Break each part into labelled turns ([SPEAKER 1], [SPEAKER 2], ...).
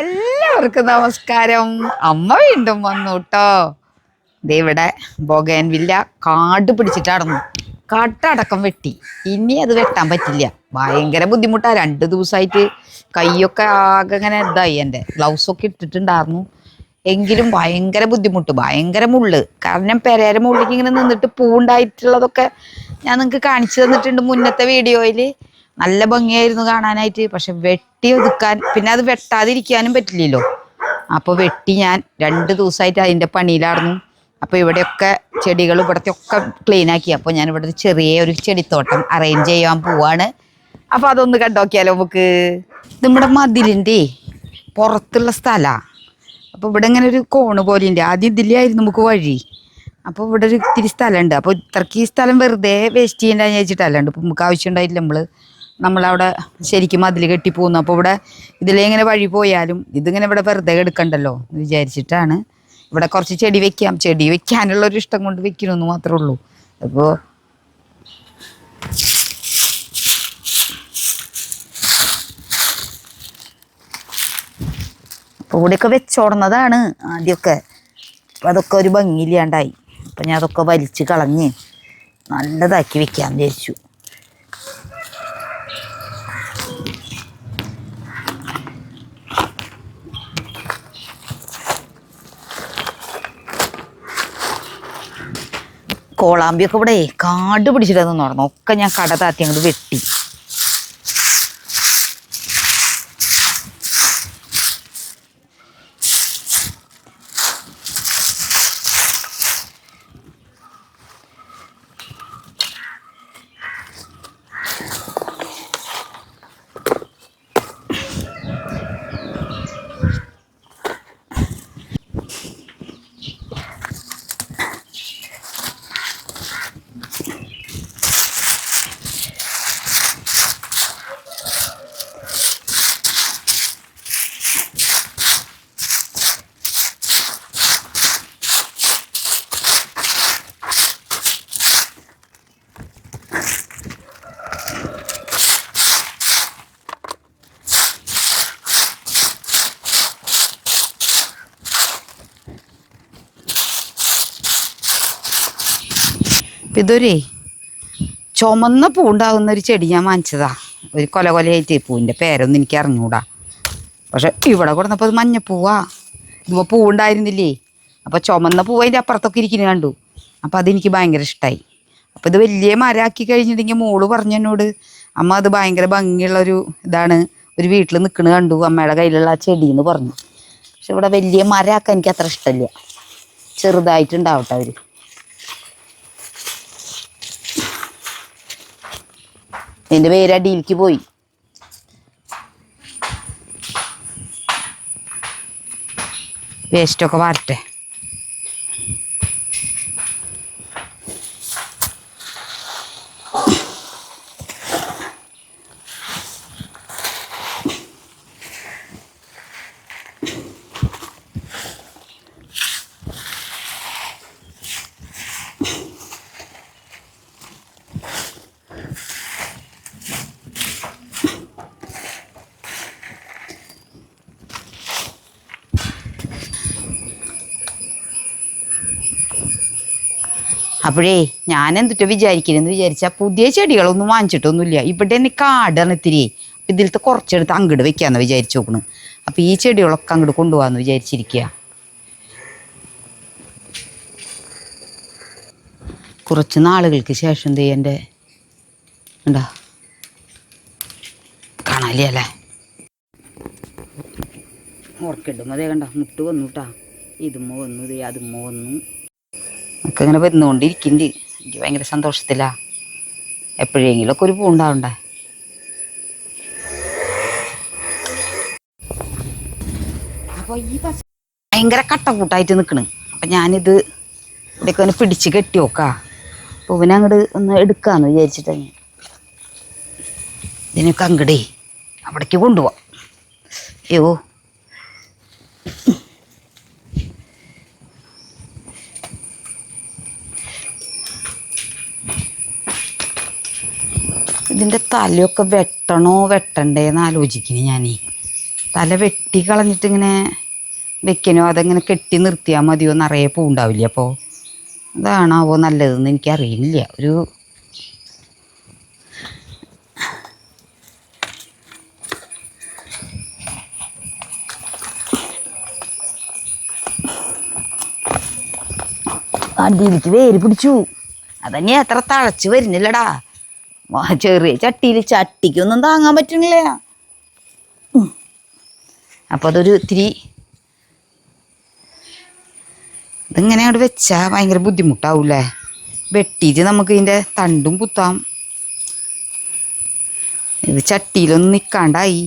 [SPEAKER 1] എല്ലാവർക്കും നമസ്കാരം. അമ്മ വീണ്ടും വന്നു കേട്ടോ ദേ ഇവിടെ ബൊഗേൻവില്ല കാട് പിടിച്ചിട്ടാടന്നു. കട്ടടക്കം വെട്ടി. ഇനി അത് വെട്ടാൻ പറ്റില്ല. ഭയങ്കര ബുദ്ധിമുട്ടാ. രണ്ട് ദിവസമായിട്ട് കൈയൊക്കെ ആകെ ഇങ്ങനെ ഇതായി. എന്റെ ഗ്ലൗസൊക്കെ ഇട്ടിട്ടുണ്ടായിരുന്നു. എങ്കിലും ഭയങ്കര ബുദ്ധിമുട്ട്. ഭയങ്കര മുള്ള്. കാരണം പെരേര മുള്ളിലേക്ക് ഇങ്ങനെ നിന്നിട്ട് പൂണ്ടായിട്ടുള്ളതൊക്കെ ഞാൻ നിങ്ങൾക്ക് കാണിച്ചു തന്നിട്ടുണ്ട് മുന്നത്തെ വീഡിയോയിൽ നല്ല ഭംഗിയായിരുന്നു കാണാനായിട്ട്. പക്ഷെ വെട്ടി ഒതുക്കാൻ പിന്നെ അത് വെട്ടാതിരിക്കാനും പറ്റില്ലല്ലോ. അപ്പോൾ വെട്ടി ഞാൻ രണ്ട് ദിവസമായിട്ട് അതിന്റെ പണിയിലായിരുന്നു. അപ്പോൾ ഇവിടെയൊക്കെ ചെടികൾ ഇവിടത്തെ ഒക്കെ ക്ലീൻ ആക്കി. അപ്പോൾ ഞാൻ ഇവിടെ ചെറിയ ഒരു ചെടിത്തോട്ടം അറേഞ്ച് ചെയ്യാൻ പോവാണ്. അപ്പോൾ അതൊന്ന് കണ്ടോക്കിയാലോ നമുക്ക്? നമ്മുടെ മതിലിന്റെ പുറത്തുള്ള സ്ഥലമാണ് അപ്പോൾ ഇവിടെ ഇങ്ങനെ ഒരു കോണ് പോലെ ഉണ്ട് ആദ്യം ഇതിലായിരുന്നു നമുക്ക് വഴി. അപ്പോൾ ഇവിടെ ഒരു ഇത്തിരി സ്ഥലമുണ്ട്. അപ്പോൾ ഇത്രയ്ക്ക് ഈ സ്ഥലം വെറുതെ വേസ്റ്റ് ചെയ്യേണ്ടതെന്ന് വെച്ചിട്ടല്ലാണ്ട് ഇപ്പം നമുക്ക് ആവശ്യം ഉണ്ടായില്ല നമ്മൾ നമ്മളവിടെ ശരിക്കും മതിൽ കെട്ടിപ്പോകുന്നു. അപ്പോൾ ഇവിടെ ഇതിലിങ്ങനെ വഴി പോയാലും ഇതിങ്ങനെ ഇവിടെ വെറുതെ എടുക്കണ്ടല്ലോ എന്ന് വിചാരിച്ചിട്ടാണ്. ഇവിടെ കുറച്ച് ചെടി വെക്കാം. ചെടി വെക്കാനുള്ള ഒരു ഇഷ്ടം കൊണ്ട് വെക്കണമെന്ന് മാത്രമേ ഉള്ളൂ. അപ്പോൾ അപ്പോൾ ഇവിടെയൊക്കെ വെച്ചോടുന്നതാണ് ആദ്യമൊക്കെ. അതൊക്കെ ഒരു ഭംഗിയില്ലാണ്ടായി. അപ്പം ഞാൻ അതൊക്കെ വലിച്ച് കളഞ്ഞ് നല്ലതാക്കി വെക്കാമെന്ന് വിചാരിച്ചു. കോളാമ്പിയൊക്കെ ഇവിടെ കാട് പിടിച്ചിട്ടൊന്നും നടന്നു. ഒക്കെ ഞാൻ കട താത്തി അങ്ങോട്ട് വെട്ടി. ഇതൊരേ ചുമന്ന പൂണ്ടാകുന്ന ഒരു ചെടി ഞാൻ വാങ്ങിച്ചതാ. ഒരു കൊല കൊലയായിട്ട് പൂവിന്റെ പേരൊന്നും എനിക്ക് അറിഞ്ഞൂടാ. പക്ഷെ ഇവിടെ കൊടുന്നപ്പോൾ അത് മഞ്ഞപ്പൂവാ. ഇപ്പോൾ പൂവുണ്ടായിരുന്നില്ലേ? അപ്പോൾ ചുമന്ന പൂവ് അതിന്റെ അപ്പുറത്തൊക്കെ ഇരിക്കുന്നത് കണ്ടു. അപ്പോൾ അതെനിക്ക് ഭയങ്കര ഇഷ്ടമായി അപ്പോൾ ഇത് വലിയ മരമാക്കി കഴിഞ്ഞിട്ടുണ്ടെങ്കിൽ മോൾ പറഞ്ഞു എന്നോട് അമ്മ അത് ഭയങ്കര ഭംഗിയുള്ളൊരു ഇതാണ്. ഒരു വീട്ടിൽ നിൽക്കുന്നത് കണ്ടു. അമ്മയുടെ കയ്യിലുള്ള ആ ചെടി എന്ന് പറഞ്ഞു. പക്ഷെ ഇവിടെ വലിയ മരമാക്കാൻ എനിക്ക് അത്ര ഇഷ്ടമില്ല. ചെറുതായിട്ടുണ്ടാവട്ടെ അവർ എന്റെ പേര് അടിയിലേക്ക് പോയി. വേസ്റ്റൊക്കെ വാരട്ടെ. അപ്പോഴേ ഞാൻ എന്തിട്ട് വിചാരിക്കണെന്ന് വിചാരിച്ചാൽ പുതിയ ചെടികളൊന്നും വാങ്ങിച്ചിട്ടൊന്നുമില്ല. ഇവിടെ തന്നെ കാടാണ് ഇത്തിരി. ഇതിലത്തെ കുറച്ചെടുത്ത് അങ്ങോട്ട് വെക്കാന്ന് വിചാരിച്ചു നോക്കണ്. അപ്പൊ ഈ ചെടികളൊക്കെ അങ്ങോട്ട് കൊണ്ടുപോകാന്ന് വിചാരിച്ചിരിക്കുക കുറച്ച് നാളുകൾക്ക് ശേഷം എന്ത് എന്റെ ഉണ്ടോ കാണാല്ലേ അല്ലേ? ഓർക്കിടും അതേ കണ്ട? മുട്ട് വന്നു കേട്ടാ ഇതുമ്മ വന്നു ദേ അതുമ്മ വന്നു. ഒക്കെ ഇങ്ങനെ വരുന്നുകൊണ്ടിരിക്കുന്നുണ്ട് എനിക്ക് ഭയങ്കര സന്തോഷത്തിലാ. എപ്പോഴെങ്കിലും ഒക്കെ ഒരു പൂണ്ടാവണ്ടേ അപ്പോൾ ഈ പച്ച ഭയങ്കര കട്ടക്കൂട്ടായിട്ട് നിൽക്കണ് അപ്പം ഞാനിത് ഇവിടെയൊക്കെ ഒന്ന് പിടിച്ച് കെട്ടി നോക്കാം. ഇവനെ അങ്ങോട്ട് ഒന്ന് എടുക്കാന്ന് വിചാരിച്ചിട്ടാണ് ഇതിനൊക്കെ അങ്ങടേ അവിടേക്ക് കൊണ്ടുപോവാം. അയ്യോ. ഇതിന്റെ തലയൊക്കെ വെട്ടണോ വെട്ടണ്ടേന്ന് ആലോചിക്കുന്നു ഞാനേ. തല വെട്ടി കളഞ്ഞിട്ട് ഇങ്ങനെ വെക്കണോ? അതെങ്ങനെ കെട്ടി നിർത്തിയാൽ മതിയോ നിറയെ പൂണ്ടാവില്ല അപ്പോൾ അതാണാവോ നല്ലതെന്ന് എനിക്കറിയില്ല. ഒരു അടിയിലേക്ക് വേര് പിടിച്ചു. അതന്നെ അത്ര തഴച്ചു വരുന്നില്ലടാ. ചെറിയ ചട്ടിയിൽ ചട്ടിക്കൊന്നും താങ്ങാൻ പറ്റണില്ല ഉം. അപ്പൊ അതൊരു ഇത്തിരി ഇതിങ്ങനെ അവിടെ വെച്ചാൽ ഭയങ്കര ബുദ്ധിമുട്ടാവൂലേ വെട്ടിയിട്ട് നമുക്ക് ഇതിന്റെ തണ്ടും കുത്താം. ഇത് ചട്ടിയിലൊന്നും നിൽക്കാണ്ടായി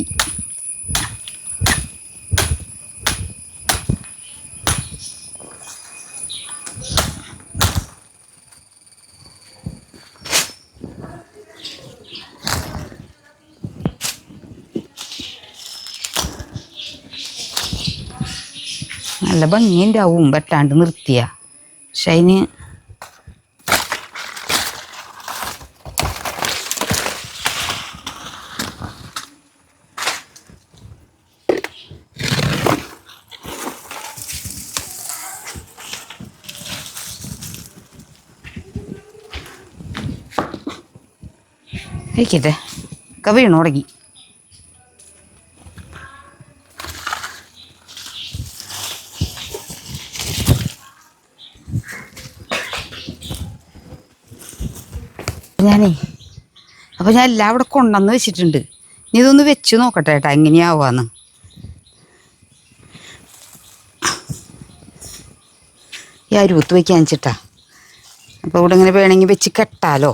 [SPEAKER 1] നല്ല ഭംഗിയുണ്ടാവും വെട്ടാണ്ട് നിർത്തിയ. പക്ഷെ അതിന് ഇരിക്കട്ടെ ഒക്കെ വീണു തുടങ്ങി ഞാനേ അപ്പൊ ഞാൻ എല്ലാം അവിടെ കൊണ്ടുവന്ന് വെച്ചിട്ടുണ്ട്. ഇനി ഇതൊന്ന് വെച്ച് നോക്കട്ടെ ഏട്ടാ എങ്ങനെയാവാന്ന്. ഈ അരുവത്ത് വയ്ക്കാൻ വെച്ചിട്ടാ. അപ്പോൾ ഇവിടെ ഇങ്ങനെ വേണമെങ്കിൽ വെച്ച് കെട്ടാലോ.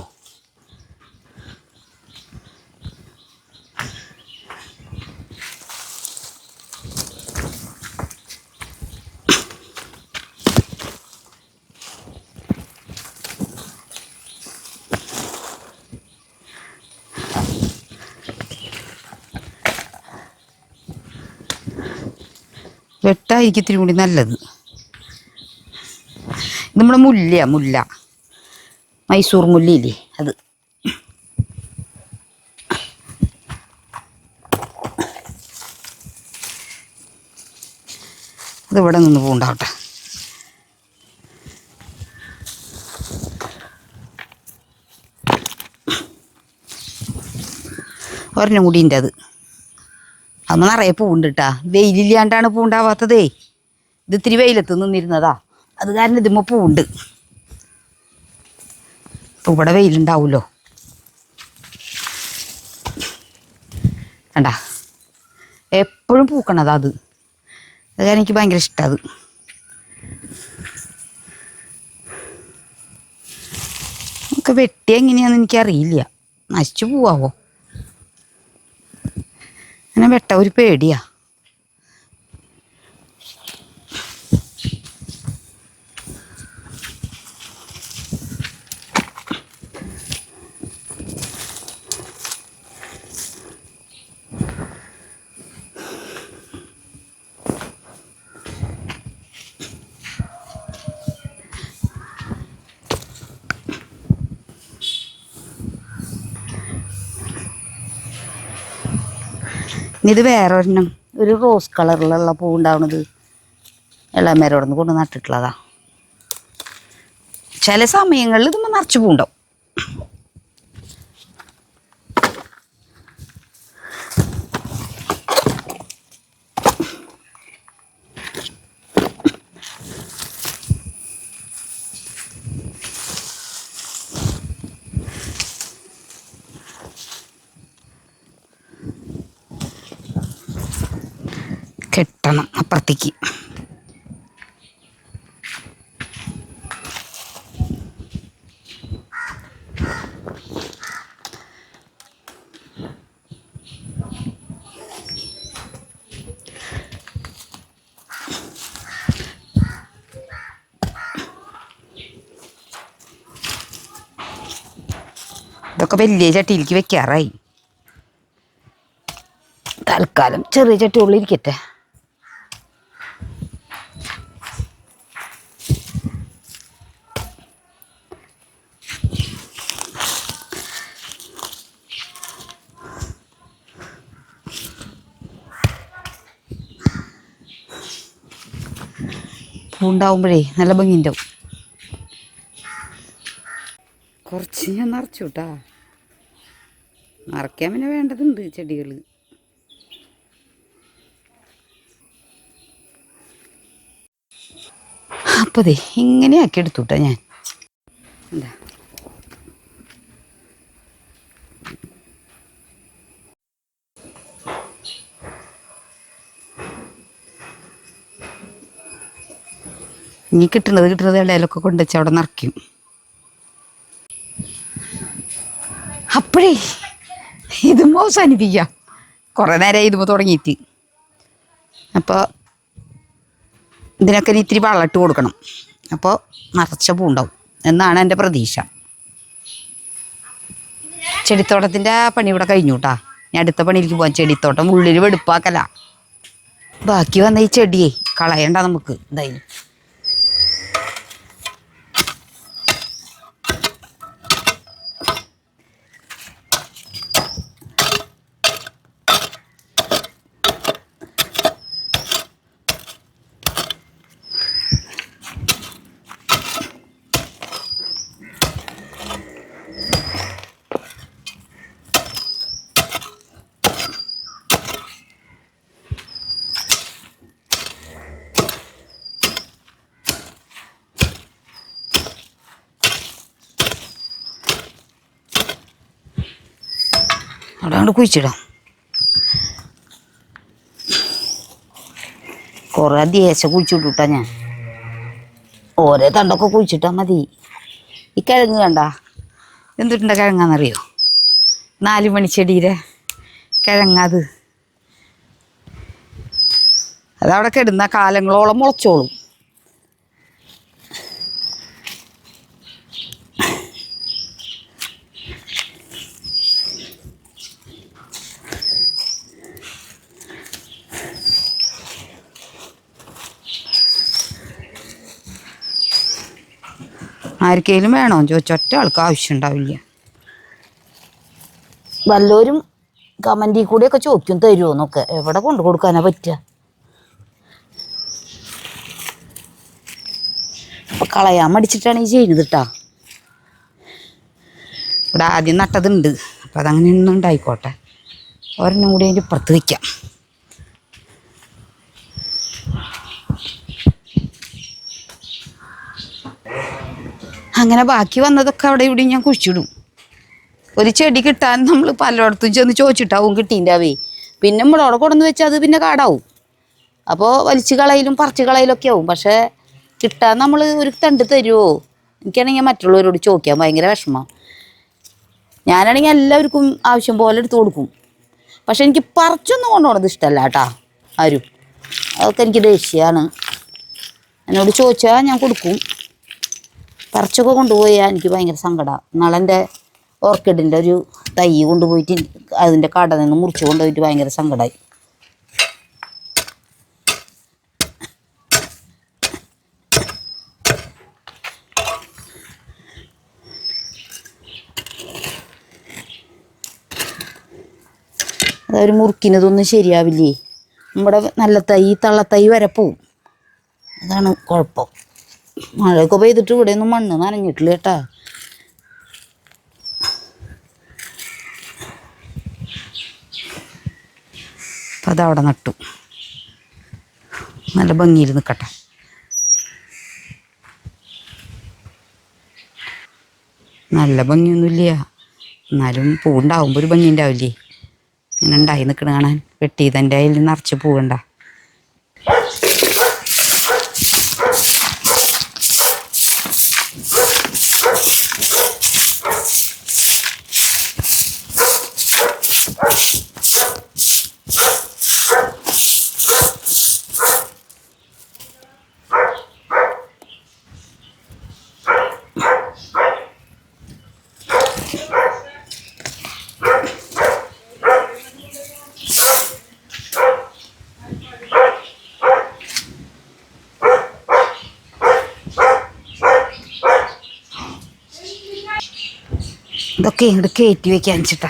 [SPEAKER 1] വെട്ടായിരിക്കും ഇത്തിരി കൂടി നല്ലത്. നമ്മുടെ മുല്ല മുല്ല. മൈസൂർ മുല്ലയില്ലേ അത്. അത് ഇവിടെ നിന്ന് പൂണ്ടാവട്ടെ. ഒരെണ്ണം കൂടി അത്. അന്ന് നിറയെ പൂണ്ട് കേട്ടാ വെയിലില്ലാണ്ടാണ് പൂണ്ടാവാത്തതേ ഇത് ഇത്തിരി വെയിലത്ത് നിന്നിരുന്നതാ. അത് കാരണം ഇതിമ്മ പൂണ്ട് ഇപ്പൊ ഇവിടെ വെയിലുണ്ടാവുമല്ലോ കണ്ടാ? എപ്പോഴും പൂക്കണതാ അത്. അത് കാരണം എനിക്ക് ഭയങ്കര ഇഷ്ടം അത്. നമുക്ക് വെട്ടിയ എങ്ങനെയാണെന്ന് എനിക്കറിയില്ല. നശിച്ചു പോവാവോ? അങ്ങനെ വെട്ട ഒരു പേടിയാ. ഇത് വേറെ ഒരെണ്ണം ഒരു റോസ് കളറിലുള്ള പൂ ഉണ്ടാവണത് എല്ലാം നിന്ന് കൊണ്ട് നട്ടിട്ടുള്ളതാ. ചില സമയങ്ങളിൽ ഇതുമ്മ നിറച്ച് പൂണ്ടാവും കെട്ടണം അപ്പുറത്തേക്ക്. ഇതൊക്കെ വലിയ ചട്ടിയിലേക്ക് വെക്കാറായി. തൽക്കാലം ചെറിയ ചട്ടി ഉള്ളിരിക്കട്ടെ പൂണ്ടാവുമ്പോഴേ നല്ല ഭംഗിണ്ടാവും കുറച്ച് ഞാൻ നിറച്ചു കേട്ടാ നിറയ്ക്കാൻ പിന്നെ വേണ്ടതുണ്ട് ചെടികൾ. അപ്പോൾ ദേ ഇങ്ങനെയാക്കി എടുത്തുട്ടാ ഞാൻ. എന്താ? ഇനി കിട്ടുന്നത് കിട്ടുന്നത് ഇടയിലൊക്കെ കൊണ്ടുവച്ച് അവിടെ നിറയ്ക്കും. അപ്പോഴേ ഇതും അവസാനിപ്പിക്കാം കുറേ നേരം ഇതുമ്പോൾ തുടങ്ങിയിട്ട്. അപ്പോൾ ഇതിനൊക്കെ ഇത്തിരി വെള്ളം ഇട്ട് കൊടുക്കണം. അപ്പോൾ നിറച്ച പൂണ്ടാവും എന്നാണ് എന്റെ പ്രതീക്ഷ. ചെടിത്തോട്ടത്തിന്റെ പണി ഇവിടെ കഴിഞ്ഞു കേട്ടാ ഞാൻ അടുത്ത പണിയിലേക്ക് പോകാം ചെടിത്തോട്ടം ഉള്ളിൽ വെടുപ്പാക്കല. ബാക്കി വന്ന ഈ ചെടിയെ കളയണ്ട നമുക്ക്. എന്തായാലും അവിടെ അങ്ങോട്ട് കുഴിച്ചിടാം. കുറേ ദേശം കുഴിച്ചിട്ടാ ഞാൻ. ഓരോ തണ്ടൊക്കെ കുഴിച്ചിട്ടാ മതി. ഈ കിഴങ്ങ് കണ്ട? എന്തിട്ടുണ്ട കിഴങ്ങാന്നറിയോ? നാല് മണിച്ചെടിയുടെ കിഴങ്ങത് അതവിടെ കിടന്ന കാലങ്ങളോളം മുളച്ചോളും. ആർക്കെങ്കിലും വേണോ? ചോദിച്ച. ഒറ്റ ആൾക്ക് ആവശ്യം ഉണ്ടാവില്ല. വല്ലവരും കമന്റിൽ കൂടെയൊക്കെ ചോദിക്കും തരുമോ എന്നൊക്കെ. എവിടെ കൊണ്ടു കൊടുക്കാനാ പറ്റുക? അപ്പൊ കളയാൻ മടിച്ചിട്ടാണ് ഈ ചെയ്യുന്നത് കേട്ടാ ഇവിടെ ആദ്യം നട്ടതുണ്ട്. അപ്പം അതങ്ങനെ ഒന്നും ഉണ്ടായിക്കോട്ടെ. ഒരെണ്ണം കൂടി അതിന്റെ ഇപ്പുറത്ത് വയ്ക്കാം അങ്ങനെ ബാക്കി വന്നതൊക്കെ അവിടെ ഇവിടെ ഞാൻ കുഴിച്ചിടും. ഒരു ചെടി കിട്ടാൻ നമ്മൾ പലയിടത്തും ചെന്ന് ചോദിച്ചിട്ടാവും കിട്ടിയിട്ടാവേ പിന്നെ നമ്മൾ അവിടെ കൊണ്ടുവന്ന് വെച്ചാൽ അത് പിന്നെ കാടാവും. അപ്പോൾ വലിച്ചു കളയിലും പറിച്ചു കളയിലൊക്കെ ആവും. പക്ഷേ കിട്ടാൻ നമ്മൾ ഒരു തണ്ട് തരുമോ എനിക്കാണെങ്കിൽ മറ്റുള്ളവരോട് ചോദിക്കാൻ ഭയങ്കര വിഷമം. ഞാനാണെങ്കിൽ എല്ലാവർക്കും ആവശ്യം പോലെ എടുത്ത് കൊടുക്കും. പക്ഷെ എനിക്ക് പറിച്ചൊന്നും കൊണ്ടുപോകണത് ഇഷ്ടമല്ല കേട്ടാ ആരും. അതൊക്കെ എനിക്ക് ദേഷ്യമാണ്. എന്നോട് ചോദിച്ചാൽ ഞാൻ കൊടുക്കും. പറിച്ചൊക്കെ കൊണ്ടുപോയാൽ എനിക്ക് ഭയങ്കര സങ്കടമാണ് നാളെ ഓർക്കിഡിന്റെ ഒരു തൈ കൊണ്ടുപോയിട്ട് അതിന്റെ കട നിന്ന് മുറിച്ച് കൊണ്ടുപോയിട്ട് ഭയങ്കര സങ്കടമായി അതൊരു മുറുക്കിനതൊന്നും ശരിയാവില്ലേ? നമ്മുടെ നല്ല തൈ തള്ളത്തൈ വരെ പോവും. അതാണ് കുഴപ്പം. മഴയൊക്കെ പെയ്തിട്ട് ഇവിടെ ഒന്നും മണ്ണ് നനഞ്ഞിട്ടില്ല കേട്ടാ. അപ്പം അതവിടെ നട്ടു. നല്ല ഭംഗിയിൽ നിൽക്കട്ടെ നല്ല ഭംഗിയൊന്നുമില്ല. എന്നാലും പൂവുണ്ടാവുമ്പോൾ ഒരു ഭംഗി ഉണ്ടാവില്ലേ? ഇങ്ങനെ ഉണ്ടായി നിൽക്കണ കാണാൻ. വെട്ടിയതിന്റെ അതിൽ നിറച്ച് പൂവുണ്ട. ഇതൊക്കെ ഇങ്ങോട്ട് കയറ്റി വെക്കാൻ വെച്ചിട്ടാ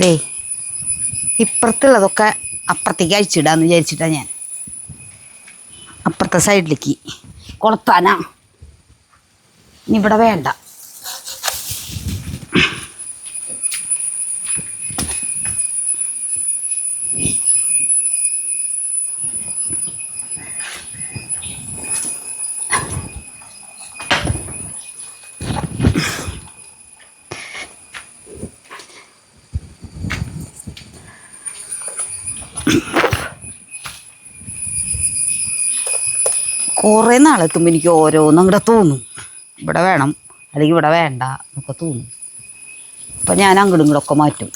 [SPEAKER 1] ദേ ഇപ്പുറത്തുള്ളതൊക്കെ അപ്പുറത്തേക്ക് അഴിച്ചിടാന്ന് വിചാരിച്ചിട്ടാണ് ഞാൻ. അപ്പുറത്തെ സൈഡിലേക്ക് കൊളത്താനാ. ഇനി ഇവിടെ വേണ്ട. കുറേ നാളെത്തുമ്പോൾ എനിക്ക് ഓരോന്നും അങ്ങോട്ട് തോന്നും. ഇവിടെ വേണം അല്ലെങ്കിൽ ഇവിടെ വേണ്ട എന്നൊക്കെ തോന്നും. അപ്പം ഞാൻ അങ്ങോട്ടും ഇങ്ങോട്ടൊക്കെ മാറ്റും.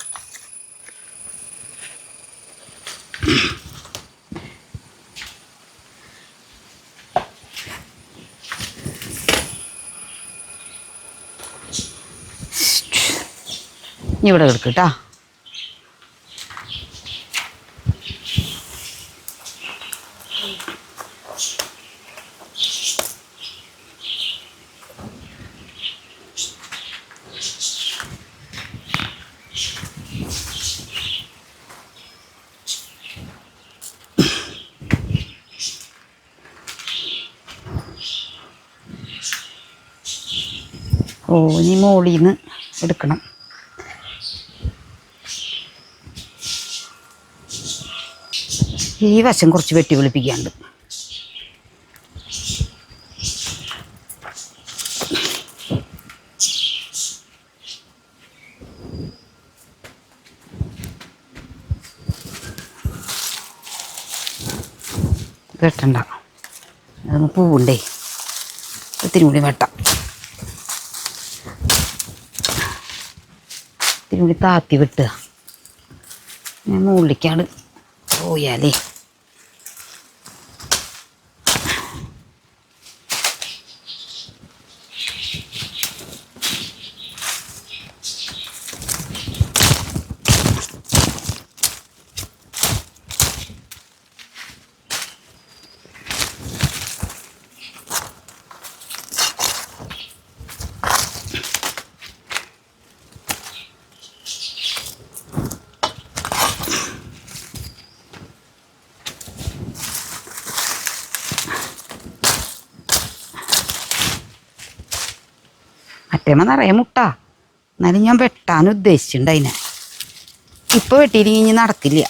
[SPEAKER 1] ഇവിടെ കിടക്കട്ടാ മോളിൽ നിന്ന് എടുക്കണം. ഈ വശം കുറച്ച് വെട്ടി വെളുപ്പിക്കാണ്ട്. വെട്ടണ്ട. അതൊന്ന് പൂവുണ്ടേ. ഒത്തിരി കൂടി വെട്ടാം. കൂടി താത്തി വെട്ടുക ഞാൻ മുകളിലേക്കാണ് പോയാലേ. മറ്റേമ്മ നിറയെ മുട്ട. എന്നാലും ഞാൻ വെട്ടാൻ ഉദ്ദേശിച്ചിട്ടുണ്ട് അതിനെ ഇപ്പൊ വെട്ടിയില്ലെങ്കിൽ ഇനി നടക്കില്ല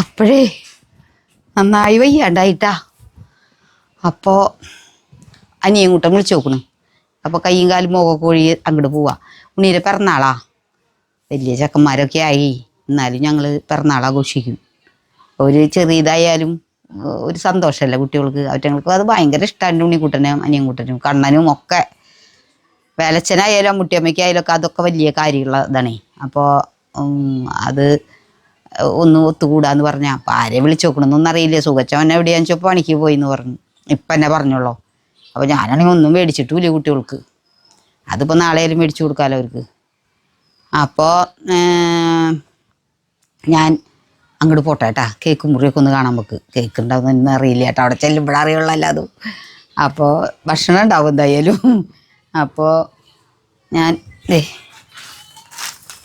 [SPEAKER 1] അപ്പോഴേ നന്നായി വയ്യാണ്ടായിട്ടാ. അപ്പോൾ അനിയൻ കൂട്ടം വിളിച്ചു നോക്കണം. അപ്പോൾ കയ്യും കാലും മുഖമൊക്കെ ഒഴി അങ്ങോട്ട് പോവാ. ഉണ്ണീരെ പിറന്നാളാ? വലിയ ചെക്കന്മാരൊക്കെ ആയി. എന്നാലും ഞങ്ങൾ പിറന്നാൾ ആഘോഷിക്കും ഒരു ചെറിയതായാലും ഒരു സന്തോഷമല്ല കുട്ടികൾക്ക്? അവറ്റങ്ങൾക്ക് അത് ഭയങ്കര ഇഷ്ടമാണ് ഉണ്ണിക്കുട്ടനും അനിയൻകുട്ടനും കണ്ണനും ഒക്കെ. വേലച്ചനായാലും അമ്മുട്ടിയമ്മയ്ക്കായാലും ഒക്കെ അതൊക്കെ വലിയ കാര്യമുള്ള ഇതാണ്. അപ്പോൾ അത് ഒന്ന് ഒത്തുകൂടാന്ന് പറഞ്ഞാൽ അപ്പം ആരെ വിളിച്ചു നോക്കണമെന്നൊന്നും അറിയില്ല സുഖച്ചവൻ എവിടെയാണെന്ന് വെച്ചപ്പോൾ പണിക്ക് പോയി എന്ന് പറഞ്ഞു. ഇപ്പം എന്നെ പറഞ്ഞുള്ളൂ അപ്പോൾ ഞാനാണെങ്കിൽ ഒന്നും മേടിച്ചിട്ടുമില്ല കുട്ടികൾക്ക്. അതിപ്പോൾ നാളെയാലും മേടിച്ചു കൊടുക്കാമല്ലോ അവർക്ക്. അപ്പോൾ ഞാൻ അങ്ങോട്ട് പോട്ടെ കേട്ടാ കേക്ക് മുറിയൊക്കെ ഒന്ന് കാണാൻ നമുക്ക്. കേക്ക് ഉണ്ടാവുന്ന അറിയില്ല കേട്ടോ അവിടെ ചെല്ലുമ്പോഴേ അറിയുള്ളല്ലോ അതും അപ്പോൾ ഭക്ഷണം ഉണ്ടാവും എന്തായാലും. അപ്പോൾ ഞാൻ ദേ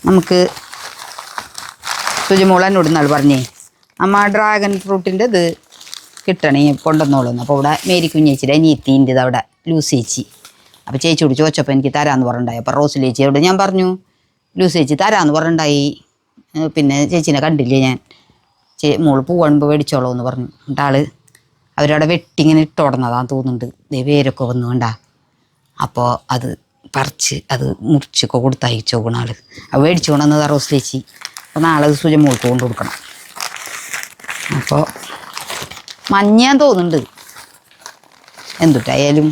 [SPEAKER 1] നമുക്ക് സുജിമോളനോട് നാൾ പറഞ്ഞേ അമ്മ ഡ്രാഗൺ ഫ്രൂട്ടിന്റെ ഇത് കിട്ടണേ കൊണ്ടുവന്നോളൂ അപ്പോൾ ഇവിടെ മേരി കുഞ്ഞേച്ചിയുടെ ഇത് അവിടെ ലൂസ് ചേച്ചി. അപ്പോൾ ചേച്ചിയോട് ചോദിച്ചപ്പോൾ എനിക്ക് തരാമെന്ന് പറഞ്ഞിട്ടുണ്ടായി. അപ്പോൾ റോസ് ചേച്ചിയോട് ഞാൻ പറഞ്ഞു ലൂസ് ചേച്ചി തരാന്ന് പറഞ്ഞിട്ടുണ്ടായി. ഏ, പിന്നെ ചേച്ചീനെ കണ്ടില്ലേ ഞാൻ? ചേ മോൾ പൂവണുമ്പോൾ മേടിച്ചോളൂ എന്ന് പറഞ്ഞു. എന്നിട്ട് ആൾ അവരവിടെ വെട്ടി ഇങ്ങനെ ഇട്ടോടന്നതാന്ന് തോന്നുന്നുണ്ട്. ദേ പേരൊക്കെ വന്നു വേണ്ട അപ്പോൾ അത് പറിച്ച് അത് മുറിച്ചൊക്കെ കൊടുത്തയച്ചു നോക്കണം ആൾ അത് മേടിച്ചു കൊണ്ടുവന്നത് റോസ് ചേച്ചി. അപ്പോൾ നാളെ അത് സുജ മോൾക്ക് കൊണ്ട് കൊടുക്കണം. അപ്പോൾ മഞ്ഞാൻ തോന്നുന്നുണ്ട്. എന്തുട്ടായാലും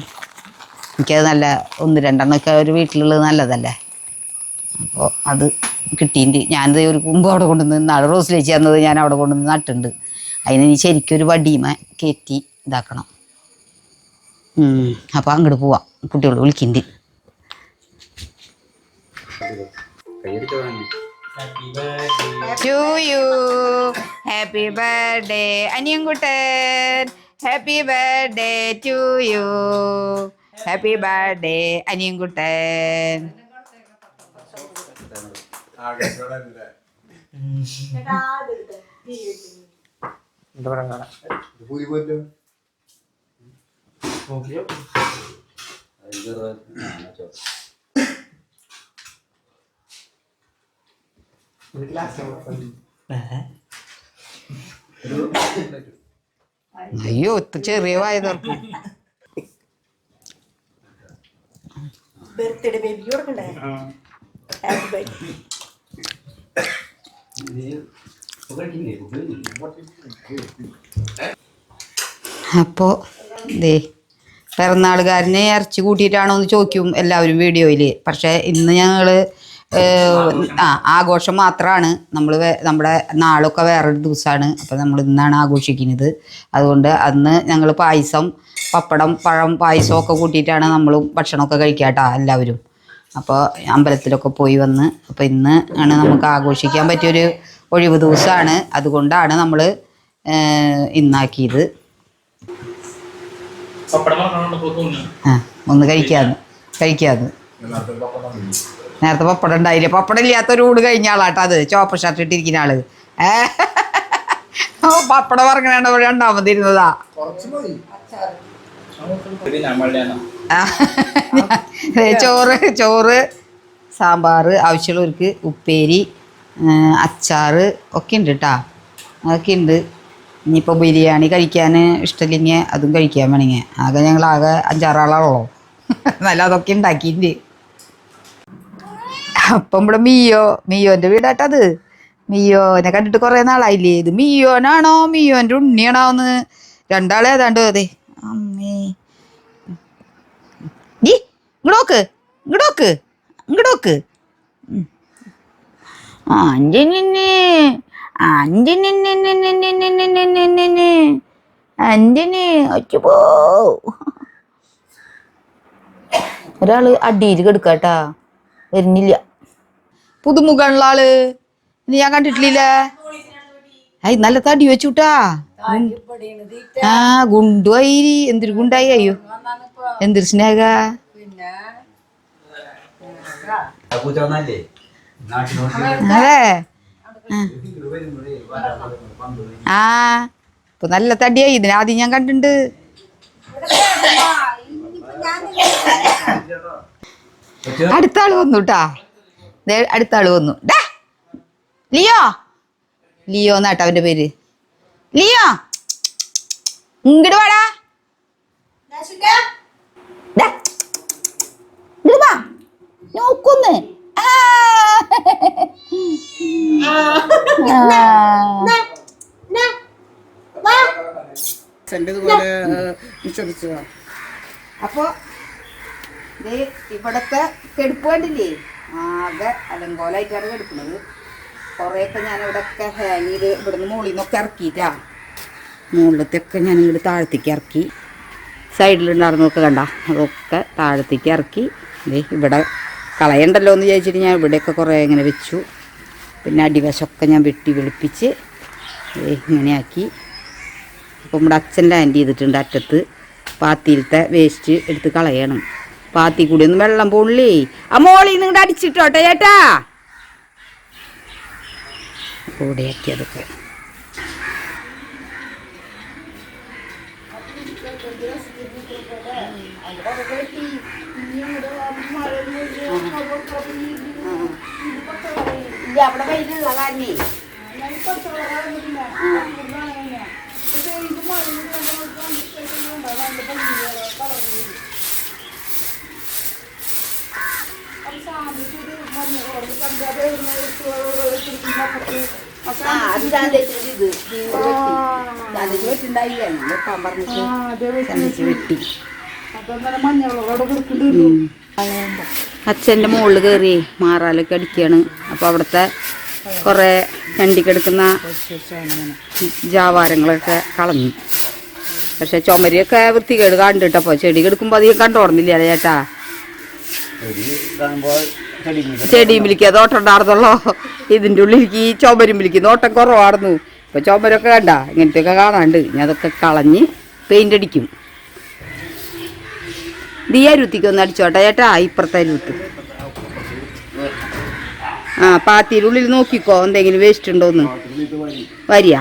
[SPEAKER 1] എനിക്കത് നല്ല ഒന്ന് രണ്ടെണ്ണമൊക്കെ ഒരു വീട്ടിലുള്ളത് നല്ലതല്ലേ? അപ്പോൾ അത് കിട്ടിയിട്ട് ഞാനത് ഒരു കുമ്പ് അവിടെ കൊണ്ടുവന്ന് നാളെ റോസ് വെച്ച് തന്നത് ഞാൻ അവിടെ കൊണ്ടുവന്ന് നട്ടുണ്ട്. അതിന് ഇനി ഒരു വടിയുമ കയറ്റി ഇതാക്കണം. അപ്പോൾ അങ്ങോട്ട് പോവാം. കുട്ടികൾ വിളിക്കുന്നുണ്ട് to happy birthday Aniyankuttan. Happy birthday to you happy birthday Aniyankuttan അയ്യോ ഒത്ത ചെറിയ വായതോർക്കും
[SPEAKER 2] ബർത്ത്ഡേ ബേബി കൊടുക്കണ്ടേ? ഹാപ്പി ബർത്ത്ഡേ
[SPEAKER 1] അപ്പോൾ ദേ പിറന്നാളുകാരനെ ഇറച്ചി കൂട്ടിയിട്ടാണോ എന്ന് ചോദിക്കും എല്ലാവരും വീഡിയോയിൽ പക്ഷേ ഇന്ന് ഞങ്ങൾ ആ ആഘോഷം മാത്രമാണ് നമ്മൾ നമ്മുടെ നാളൊക്കെ വേറൊരു ദിവസമാണ് അപ്പോൾ നമ്മൾ ഇന്നാണ് ആഘോഷിക്കുന്നത്. അതുകൊണ്ട് അന്ന് ഞങ്ങൾ പായസം പപ്പടം പഴം പായസം ഒക്കെ കൂട്ടിയിട്ടാണ് നമ്മളും ഭക്ഷണമൊക്കെ കഴിക്കാട്ടോ എല്ലാവരും. അപ്പോൾ അമ്പലത്തിലൊക്കെ പോയി വന്ന് അപ്പോൾ ഇന്ന് ആണ് നമുക്ക് ആഘോഷിക്കാൻ പറ്റിയൊരു ഒഴിവ് ദിവസമാണ്. അതുകൊണ്ടാണ് നമ്മൾ ഇന്നാക്കിയത്. ഒന്ന് കഴിക്കാന്ന് കഴിക്കാന്ന്. നേരത്തെ പപ്പടം ഉണ്ടായില്ല? പപ്പടം ഇല്ലാത്തൊരു ഊട് കഴിഞ്ഞ ആളാട്ടോ അത്. ചോപ്പ ഷർട്ട് ഇട്ടിരിക്കുന്ന ആൾ. ഏ പപ്പടം പറഞ്ഞാണ് രണ്ടാമത് ചോറ് ചോറ് സാമ്പാർ ആവശ്യമുള്ളവർക്ക് ഉപ്പേരി അച്ചാറ് ഒക്കെ ഉണ്ട് കേട്ടാ അതൊക്കെ ഉണ്ട്. ഇനിയിപ്പോൾ ബിരിയാണി കഴിക്കാൻ ഇഷ്ടമില്ലെങ്കിൽ അതും കഴിക്കാൻ വേണമെങ്കിൽ. ആകെ ഞങ്ങൾ ആകെ അഞ്ചാറാളാണല്ലോ. നല്ല അതൊക്കെ ഉണ്ടാക്കിയിട്ടുണ്ട്. അപ്പം ഇവിടെ മിയോ മിയോന്റെ വീടാട്ടത് മിയോനെ കണ്ടിട്ട് കുറേ നാളായില്ലേ? ഇത് മിയോനാണോ മിയോന്റെ ഉണ്ണിയാണോ എന്ന്. രണ്ടാളെ ഏതാണ്ട് അതെ. അമ്മേ ഇങ്ങടോക്ക് ഇങ്ങടോക്ക് അഞ്ചിന് അച്ചുപോ ഒരാൾ അടിയിൽ കെടുക്കട്ടാ വരുന്നില്ല പുതുമുഖമുള്ള ആൾ ഞാൻ കണ്ടിട്ടില്ലേ ഐ നല്ല തടി വെച്ചുട്ടാ ആ ഗുണ്ടുവായി എന്തൊരു ഗുണ്ടായി അയ്യോ. എന്തൊരു സ്നേഹ. അതെ. ആ. ഇപ്പൊ നല്ല തടിയായി. ഇതിനാദ്യം ഞാൻ കണ്ടിട്ടുണ്ട്. അടുത്ത ആൾ വന്നു കേട്ടാ ദേ അടുത്ത ആൾ വന്നു. ലിയോ. ലിയോ എന്നാട്ടോ അവന്റെ പേര്? ലിയോ ഇങ്ങട് വാടാ. നോക്കൊന്ന്. അപ്പൊ ഇവിടത്തെ കെടുപ്പ് കണ്ടില്ലേ? ആകെ അലങ്കോലായിട്ടാണ് കെടുക്കുന്നത് കുറേയൊക്കെ ഞാൻ ഇവിടെയൊക്കെ ഹാങ് ചെയ്ത് ഇവിടുന്ന് മുകളിൽ നിന്നൊക്കെ ഇറക്കിയിട്ടാ. മുകളിലത്തെയൊക്കെ ഞാൻ ഇങ്ങോട്ട് താഴത്തേക്ക് ഇറക്കി. സൈഡിലുണ്ടായിരുന്നൊക്കെ കണ്ട അതൊക്കെ താഴത്തേക്ക് ഇറക്കി. ഇവിടെ കളയണ്ടല്ലോ എന്ന് വിചാരിച്ചിട്ട് ഞാൻ ഇവിടെയൊക്കെ കുറേ ഇങ്ങനെ വെച്ചു. പിന്നെ അടിവശമൊക്കെ ഞാൻ വെട്ടി വെളുപ്പിച്ച് ഇങ്ങനെയാക്കി. അപ്പോൾ നമ്മുടെ അച്ഛൻ ലാൻഡ് ചെയ്തിട്ടുണ്ട് അറ്റത്ത്. പാത്തിയിലത്തെ വേസ്റ്റ് എടുത്ത് കളയണം. പാത്തി കൂടി ഒന്നും വെള്ളം പോണില്ലേ? ആ മോളിൽ നിങ്ങളുടെ അടിച്ചിട്ടോട്ടെ ചേട്ടാ. കൂടെയാക്കി അതൊക്കെ ഇല്ല അവിടെ വെയിലുള്ള കാരണേ. ആ. അത് ചാന്തേച്ചിയുടെ അച്ഛന്റെ മുകളിൽ കയറി മാറാലൊക്കെ അടിക്കുകയാണ് അപ്പോൾ അവിടുത്തെ കുറേ ചണ്ടിക്കെടുക്കുന്ന ജാവാരങ്ങളൊക്കെ കളഞ്ഞു. പക്ഷെ ചുമരിയൊക്കെ വൃത്തികേട് കണ്ടിട്ടപ്പോൾ ചെടി കെടുക്കുമ്പോൾ അധികം കണ്ടോർന്നില്ല ചേട്ടാ? ചെടിയുമ്പിലേക്ക് തോട്ടം ഉണ്ടായിരുന്നല്ലോ ഇതിന്റെ ഉള്ളിലേക്ക് ഈ ചുമരും വിളിക്കും. തോട്ടം കുറവായിരുന്നു ഇപ്പം ചുമരൊക്കെ കണ്ട ഇങ്ങനത്തെയൊക്കെ കാണാണ്ട് ഞാൻ അതൊക്കെ കളഞ്ഞ് പെയിന്റ് അടിക്കും. അരുത്തിക്ക് ഒന്ന് അടിച്ചോട്ടെ ചേട്ടാ ഇപ്പുറത്തെ അരുത്ത്. ആ പാത്തിയുടെ ഉള്ളിൽ നോക്കിക്കോ എന്തെങ്കിലും വേസ്റ്റ് ഉണ്ടോന്ന്. വരിക.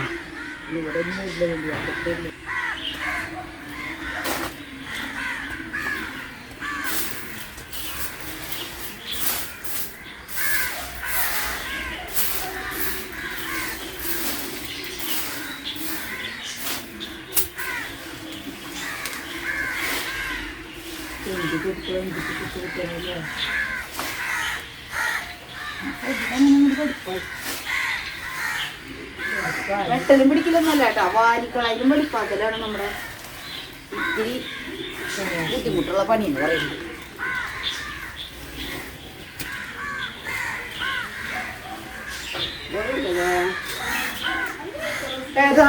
[SPEAKER 1] വെട്ടലും പിടിക്കലൊന്നല്ല കേട്ടോ. വാരിക്കളായാലും പഠിപ്പാക്കലാണ് നമ്മുടെ ഇത്തിരി ബുദ്ധിമുട്ടുള്ള പണി എന്ന് പറയുന്നത്. ഏതാ?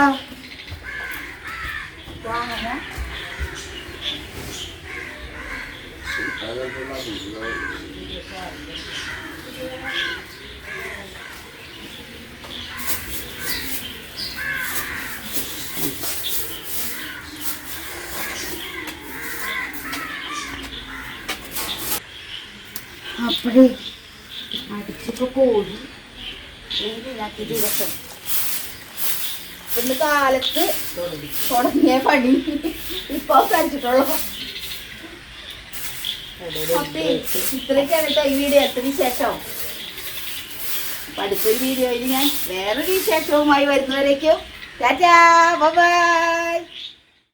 [SPEAKER 1] അപ്പോഴേ അടിച്ചപ്പോ കോഴി ഇന്ന് കാലത്ത് തുടങ്ങിയ പണി ഇപ്പൊ കഴിച്ചിട്ടുള്ളൂ ഇത്രയൊക്കെയാണ് ഈ വീഡിയോ അടുത്ത വിശേഷം അടുത്തൊരു വീഡിയോയിൽ ഞാൻ വേറൊരു വിശേഷവുമായി വരുന്നവരേക്കും. Tata bye.